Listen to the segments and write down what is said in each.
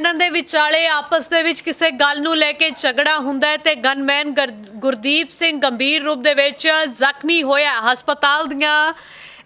ਗਨਮੈਨਾਂ ਦੇ ਵਿਚਾਲੇ ਆਪਸ ਦੇ ਵਿੱਚ ਕਿਸੇ ਗੱਲ ਨੂੰ ਲੈ ਕੇ ਝਗੜਾ ਹੁੰਦਾ ਹੈ ਤੇ ਗਨਮੈਨ ਗੁਰ- ਗੁਰਦੀਪ ਸਿੰਘ ਗੰਭੀਰ ਰੂਪ ਦੇ ਵਿੱਚ ਜ਼ਖਮੀ ਹੋਇਆ। ਹਸਪਤਾਲ ਦੀਆਂ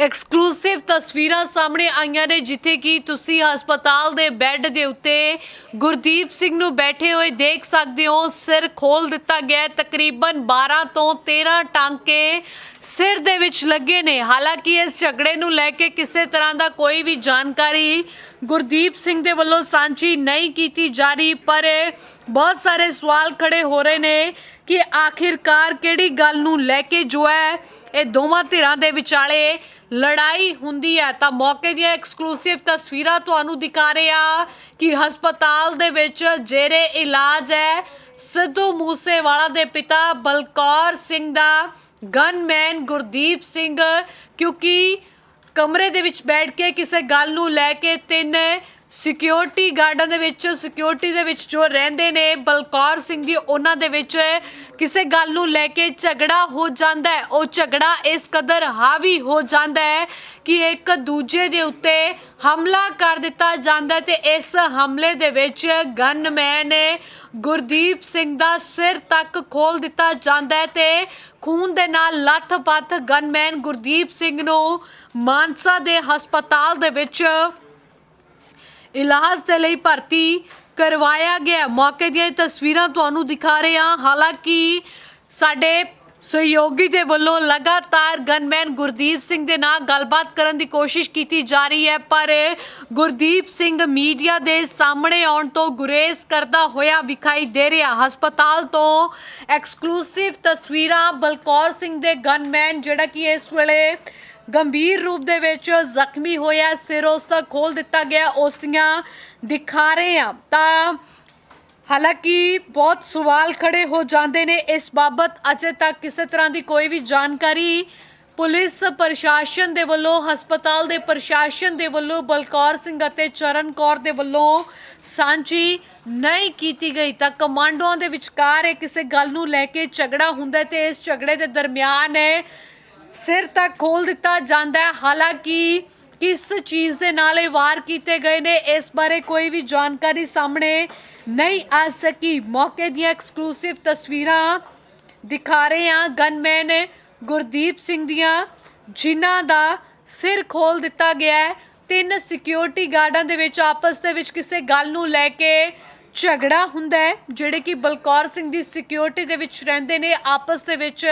ਐਕਸਕਲੂਸਿਵ ਤਸਵੀਰਾਂ ਸਾਹਮਣੇ ਆਈਆਂ ਨੇ, ਜਿੱਥੇ ਕਿ ਤੁਸੀਂ ਹਸਪਤਾਲ ਦੇ ਬੈੱਡ ਦੇ ਉੱਤੇ ਗੁਰਦੀਪ ਸਿੰਘ ਨੂੰ ਬੈਠੇ ਹੋਏ ਦੇਖ ਸਕਦੇ ਹੋ। ਸਿਰ ਖੋਲ ਦਿੱਤਾ ਗਿਆ ਤਕਰੀਬਨ 12 ਤੋਂ 13 ਟਾਂਕੇ ਸਿਰ ਦੇ ਵਿੱਚ ਲੱਗੇ ਨੇ। ਹਾਲਾਂਕਿ ਇਸ ਝਗੜੇ ਨੂੰ ਲੈ ਕੇ ਕਿਸੇ ਤਰ੍ਹਾਂ ਦਾ ਕੋਈ ਵੀ ਜਾਣਕਾਰੀ ਗੁਰਦੀਪ ਸਿੰਘ ਦੇ ਵੱਲੋਂ ਸਾਂਝੀ ਨਹੀਂ ਕੀਤੀ ਜਾ ਰਹੀ, ਪਰ ਬਹੁਤ ਸਾਰੇ ਸਵਾਲ ਖੜੇ ਹੋ ਰਹੇ ਨੇ ਕਿ ਆਖਿਰਕਾਰ ਕਿਹੜੀ ਗੱਲ ਨੂੰ ਲੈ ਕੇ ਜੋ ਹੈ ਇਹ ਦੋਵਾਂ ਧਿਰਾਂ ਦੇ ਵਿਚਾਲੇ ਲੜਾਈ ਹੁੰਦੀ ਹੈ। ਤਾਂ ਮੌਕੇ ਦੀਆਂ ਐਕਸਕਲੂਸਿਵ ਤਸਵੀਰਾਂ ਤੁਹਾਨੂੰ ਦਿਖਾ ਰਹੇ ਆ ਕਿ ਹਸਪਤਾਲ ਦੇ ਵਿੱਚ ਜੇਰੇ ਇਲਾਜ ਹੈ, ਸਿੱਧੂ ਮੂਸੇਵਾਲਾ ਦੇ ਪਿਤਾ ਬਲਕੌਰ ਸਿੰਘ ਦਾ ਗਨਮੈਨ ਗੁਰਦੀਪ ਸਿੰਘ, ਕਿਉਂਕਿ ਕਮਰੇ ਦੇ ਵਿੱਚ ਬੈਠ ਕੇ ਕਿਸੇ ਗੱਲ ਨੂੰ ਲੈ ਕੇ ਤਿੰਨ ਸਿਕਿਉਰਿਟੀ ਗਾਰਡਾਂ ਦੇ ਵਿੱਚ ਸਿਕਿਉਰਿਟੀ ਦੇ ਵਿੱਚ ਜੋ ਰਹਿੰਦੇ ਨੇ, ਬਲਕੌਰ ਸਿੰਘ ਜੀ, ਉਹਨਾਂ ਦੇ ਵਿੱਚ ਕਿਸੇ ਗੱਲ ਨੂੰ ਲੈ ਕੇ ਝਗੜਾ ਹੋ ਜਾਂਦਾ ਹੈ। ਉਹ ਝਗੜਾ ਇਸ ਕਦਰ ਹਾਵੀ ਹੋ ਜਾਂਦਾ ਹੈ ਕਿ ਇੱਕ ਦੂਜੇ ਦੇ ਉੱਤੇ ਹਮਲਾ ਕਰ ਦਿੱਤਾ ਜਾਂਦਾ ਹੈ ਤੇ ਇਸ ਹਮਲੇ ਦੇ ਵਿੱਚ ਗਨਮੈਨ ਗੁਰਦੀਪ ਸਿੰਘ ਦਾ ਸਿਰ ਤੱਕ ਖੋਲ ਦਿੱਤਾ ਜਾਂਦਾ ਹੈ ਤੇ ਖੂਨ ਦੇ ਨਾਲ ਲੱਥ-ਪੱਥ ਗਨਮੈਨ ਗੁਰਦੀਪ ਸਿੰਘ ਨੂੰ ਮਾਨਸਾ ਦੇ ਹਸਪਤਾਲ ਦੇ ਵਿੱਚ ਇਲਾਜ ਦੇ ਲਈ ਭਰਤੀ ਕਰਵਾਇਆ ਗਿਆ ਮੌਕੇ ਦੀਆਂ ਇਹ ਤਸਵੀਰਾਂ ਤੁਹਾਨੂੰ ਦਿਖਾ ਰਹੇ ਹਾਂ। ਹਾਲਾਂਕਿ ਸਾਡੇ ਸਹਿਯੋਗੀ ਦੇ ਵੱਲੋਂ ਲਗਾਤਾਰ ਗਨਮੈਨ ਗੁਰਦੀਪ ਸਿੰਘ ਦੇ ਨਾਲ ਗੱਲਬਾਤ ਕਰਨ ਦੀ ਕੋਸ਼ਿਸ਼ ਕੀਤੀ ਜਾ ਰਹੀ ਹੈ, ਪਰ ਗੁਰਦੀਪ ਸਿੰਘ ਮੀਡੀਆ ਦੇ ਸਾਹਮਣੇ ਆਉਣ ਤੋਂ ਗੁਰੇਜ਼ ਕਰਦਾ ਹੋਇਆ ਵਿਖਾਈ ਦੇ ਰਿਹਾ। ਹਸਪਤਾਲ ਤੋਂ ਐਕਸਕਲੂਸਿਵ ਤਸਵੀਰਾਂ ਬਲਕੌਰ ਸਿੰਘ ਦੇ ਗਨਮੈਨ ਜਿਹੜਾ ਕਿ ਇਸ ਵੇਲੇ ਗੰਭੀਰ ਰੂਪ ਦੇ ਵਿੱਚ ਜ਼ਖਮੀ ਹੋਇਆ ਸਿਰ ਉਸ ਦਾ ਖੋਲ ਦਿੱਤਾ ਗਿਆ, ਉਸ ਦੀਆਂ ਦਿਖਾ ਰਹੇ ਆ ਤਾਂ ਹਾਲਾਂਕਿ ਬਹੁਤ ਸਵਾਲ ਖੜੇ ਹੋ ਜਾਂਦੇ ਨੇ ਇਸ ਬਾਬਤ, ਅਜੇ ਤੱਕ ਕਿਸੇ ਤਰ੍ਹਾਂ ਦੀ ਕੋਈ ਵੀ ਜਾਣਕਾਰੀ ਪੁਲਿਸ ਪ੍ਰਸ਼ਾਸਨ ਦੇ ਵੱਲੋਂ, ਹਸਪਤਾਲ ਦੇ ਪ੍ਰਸ਼ਾਸਨ ਦੇ ਵੱਲੋਂ, ਬਲਕੌਰ ਸਿੰਘ ਅਤੇ ਚਰਨ ਕੌਰ ਦੇ ਵੱਲੋਂ ਸਾਂਝੀ ਨਹੀਂ ਕੀਤੀ ਗਈ। ਤਾਂ ਕਮਾਂਡੋਆਂ ਦੇ ਵਿਚਕਾਰ ਇਹ ਕਿਸੇ ਗੱਲ ਨੂੰ ਲੈ ਕੇ ਝਗੜਾ ਹੁੰਦਾ ਹੈ ਤੇ ਇਸ ਝਗੜੇ ਦੇ ਦਰਮਿਆਨ ਸਿਰ ਤੱਕ ਖੋਲ ਦਿੱਤਾ ਜਾਂਦਾ ਹੈ। ਹਾਲਾਂਕਿ ਕਿਸ ਚੀਜ਼ ਦੇ ਨਾਲ ਇਹ ਵਾਰ ਕੀਤੇ ਗਏ ਨੇ, ਇਸ ਬਾਰੇ ਕੋਈ ਵੀ ਜਾਣਕਾਰੀ ਸਾਹਮਣੇ ਨਹੀਂ ਆ ਸਕੀ। ਮੌਕੇ ਦੀਆਂ ਐਕਸਕਲੂਸਿਵ ਤਸਵੀਰਾਂ ਦਿਖਾ ਰਹੇ ਹਾਂ। ਗਨਮੈਨ ਗੁਰਦੀਪ ਸਿੰਘ ਦੀਆਂ, ਜਿਨ੍ਹਾਂ ਦਾ ਸਿਰ ਖੋਲ ਦਿੱਤਾ ਗਿਆ ਹੈ। ਤਿੰਨ ਸਿਕਿਉਰਿਟੀ ਗਾਰਡਾਂ ਦੇ ਵਿੱਚ ਆਪਸ ਦੇ ਵਿੱਚ ਕਿਸੇ ਗੱਲ ਨੂੰ ਲੈ ਕੇ ਝਗੜਾ ਹੁੰਦਾ ਹੈ, ਜਿਹੜੇ ਕਿ ਬਲਕੌਰ ਸਿੰਘ ਦੀ ਸਿਕਿਉਰਿਟੀ ਦੇ ਵਿੱਚ ਰਹਿੰਦੇ ਨੇ, ਆਪਸ ਦੇ ਵਿੱਚ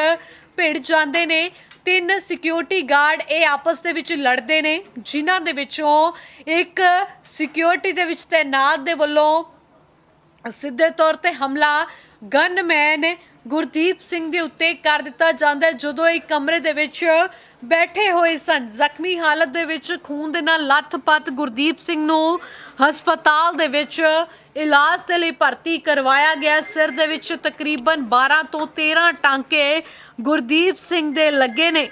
ਭਿੜ ਜਾਂਦੇ ਨੇ। ਤਿੰਨ ਸਿਕਿਉਰਿਟੀ ਗਾਰਡ ਇਹ ਆਪਸ ਦੇ ਵਿੱਚ ਲੜਦੇ ਨੇ, ਜਿਨ੍ਹਾਂ ਦੇ ਵਿੱਚੋਂ ਇੱਕ ਸਿਕਿਉਰਿਟੀ ਦੇ ਵਿੱਚ ਤੈਨਾਤ ਦੇ ਵੱਲੋਂ ਸਿੱਧੇ ਤੌਰ ਤੇ ਹਮਲਾ ਗਨਮੈਨ ਗੁਰਦੀਪ ਸਿੰਘ ਦੇ ਉੱਤੇ ਕਰ ਦਿੱਤਾ ਜਾਂਦਾ ਹੈ। ਜਦੋਂ ਇਹ ਕਮਰੇ ਦੇ ਵਿੱਚ ਬੈਠੇ ਹੋਏ ਸਨ, ਜ਼ਖਮੀ ਹਾਲਤ ਦੇ ਵਿੱਚ ਖੂਨ ਦੇ ਨਾਲ ਲੱਥ-ਪੱਥ ਗੁਰਦੀਪ ਸਿੰਘ ਨੂੰ ਹਸਪਤਾਲ ਦੇ ਵਿੱਚ ਇਲਾਜ ਦੇ ਲਈ ਭਰਤੀ ਕਰਵਾਇਆ ਗਿਆ। ਸਿਰ ਦੇ ਵਿੱਚ ਤਕਰੀਬਨ 12 ਤੋਂ 13 ਟਾਂਕੇ ਗੁਰਦੀਪ ਸਿੰਘ ਦੇ ਲੱਗੇ ਨੇ।